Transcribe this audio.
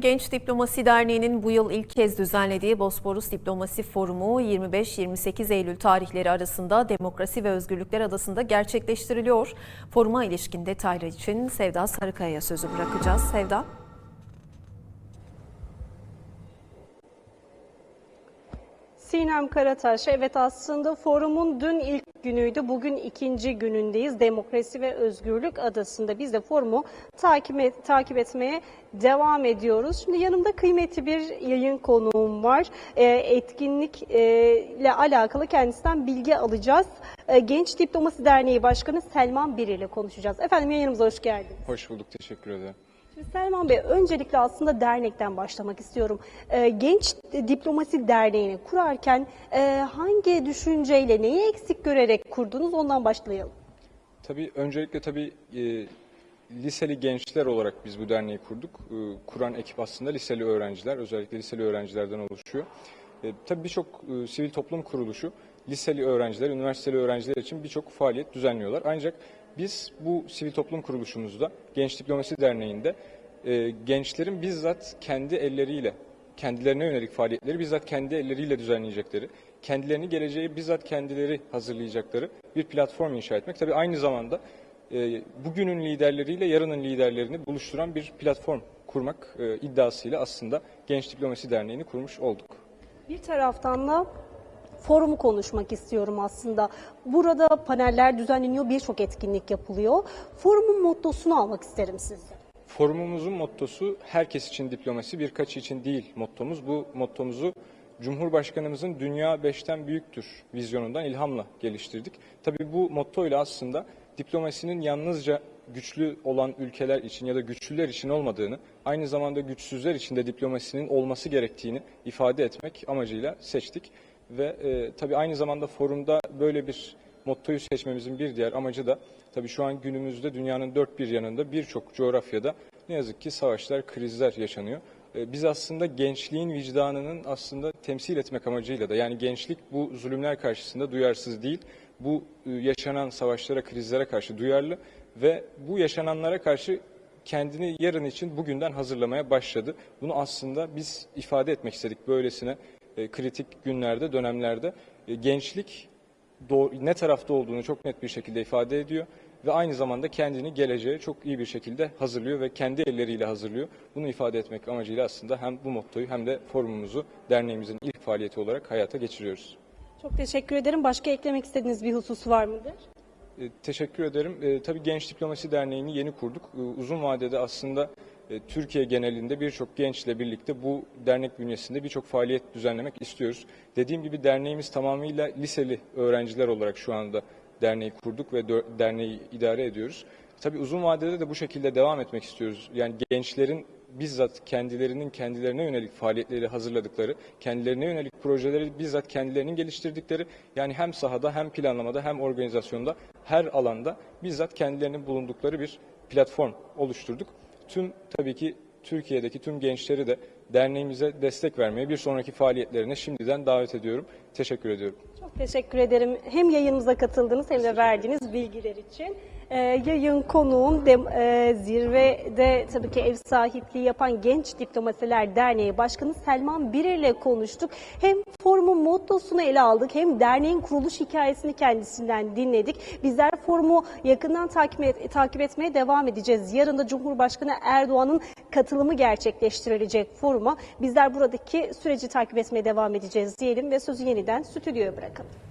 Genç Diplomasi Derneği'nin bu yıl ilk kez düzenlediği Bosporus Diplomasi Forumu 25-28 Eylül tarihleri arasında Demokrasi ve Özgürlükler Adası'nda gerçekleştiriliyor. Foruma ilişkin detaylar için Sevda Sarıkaya'ya sözü bırakacağız. Sevda. Sinem Karataş, evet aslında forumun dün ilk günüydü, bugün ikinci günündeyiz. Demokrasi ve Özgürlük Adası'nda biz de forumu takip, et- takip etmeye devam ediyoruz. Şimdi yanımda kıymetli bir yayın konuğum var. E, ile alakalı kendisinden bilgi alacağız. Ee, Genç Diplomasi Derneği Başkanı Selman Bir ile konuşacağız. Efendim yayınımıza hoş geldiniz. Hoş bulduk, teşekkür ederim. Selman Bey, öncelikle aslında dernekten başlamak istiyorum. Ee, Genç Diplomasi Derneği'ni kurarken e, hangi düşünceyle, neyi eksik görerek kurdunuz ondan başlayalım. Tabii öncelikle tabii e, liseli gençler olarak biz bu derneği kurduk. E, kuran ekip aslında liseli öğrenciler, özellikle liseli öğrencilerden oluşuyor. E, tabii birçok sivil toplum kuruluşu liseli öğrenciler, üniversiteli öğrenciler için birçok faaliyet düzenliyorlar. Ancak biz bu sivil toplum kuruluşumuzda, Genç Diplomasi Derneği'nde e, gençlerin bizzat kendi elleriyle, kendilerine yönelik faaliyetleri bizzat kendi elleriyle düzenleyecekleri, kendilerini geleceğe bizzat kendileri hazırlayacakları bir platform inşa etmek. Tabii aynı zamanda e, bugünün liderleriyle yarının liderlerini buluşturan bir platform kurmak e, iddiasıyla aslında Genç Diplomasi Derneği'ni kurmuş olduk. Bir taraftan da forumu konuşmak istiyorum aslında. Burada paneller düzenleniyor, birçok etkinlik yapılıyor. Forumun mottosunu almak isterim sizden. Forumumuzun mottosu herkes için diplomasi, birkaç için değil mottomuz. Bu mottomuzu Cumhurbaşkanımızın Dünya Beşten Büyüktür vizyonundan ilhamla geliştirdik. Tabii bu mottoyla aslında diplomasinin yalnızca güçlü olan ülkeler için ya da güçlüler için olmadığını, aynı zamanda güçsüzler için de diplomasinin olması gerektiğini ifade etmek amacıyla seçtik. Ve e, tabii aynı zamanda forumda böyle bir mottoyu seçmemizin bir diğer amacı da tabii şu an günümüzde dünyanın dört bir yanında birçok coğrafyada ne yazık ki savaşlar, krizler yaşanıyor. E, Biz aslında gençliğin vicdanının aslında temsil etmek amacıyla da yani gençlik bu zulümler karşısında duyarsız değil, bu e, yaşanan savaşlara, krizlere karşı duyarlı ve bu yaşananlara karşı kendini yarın için bugünden hazırlamaya başladı. Bunu aslında biz ifade etmek istedik böylesine e, kritik günlerde, dönemlerde. E, Gençlik ne tarafta olduğunu çok net bir şekilde ifade ediyor ve aynı zamanda kendini geleceğe çok iyi bir şekilde hazırlıyor ve kendi elleriyle hazırlıyor. Bunu ifade etmek amacıyla aslında hem bu mottoyu hem de forumumuzu derneğimizin ilk faaliyeti olarak hayata geçiriyoruz. Çok teşekkür ederim. Başka eklemek istediğiniz bir husus var mıdır? E, Teşekkür ederim. E, tabii Genç Diplomasi Derneği'ni yeni kurduk. E, uzun vadede aslında Türkiye genelinde birçok gençle birlikte bu dernek bünyesinde birçok faaliyet düzenlemek istiyoruz. Dediğim gibi derneğimiz tamamıyla liseli öğrenciler olarak şu anda derneği kurduk ve derneği idare ediyoruz. Tabii uzun vadede de bu şekilde devam etmek istiyoruz. Yani gençlerin bizzat kendilerinin kendilerine yönelik faaliyetleri hazırladıkları, kendilerine yönelik projeleri bizzat kendilerinin geliştirdikleri, yani hem sahada hem planlamada hem organizasyonda her alanda bizzat kendilerinin bulundukları bir platform oluşturduk. Tüm tabii ki Türkiye'deki tüm gençleri de derneğimize destek vermeye bir sonraki faaliyetlerine şimdiden davet ediyorum. Teşekkür ediyorum. Çok teşekkür ederim. Hem yayınımıza katıldınız hem de verdiğiniz bilgiler için. Ee, yayın konuğum de, e, zirvede tabii ki ev sahipliği yapan Genç Diplomasiler Derneği Başkanı Selman Bir ile konuştuk. Hem forumun mottosunu ele aldık hem derneğin kuruluş hikayesini kendisinden dinledik. Bizler forumu yakından takip, et- takip etmeye devam edeceğiz. Yarın da Cumhurbaşkanı Erdoğan'ın katılımı gerçekleştirilecek foruma. Bizler buradaki süreci takip etmeye devam edeceğiz diyelim ve sözü yeniden stüdyoya bırakalım.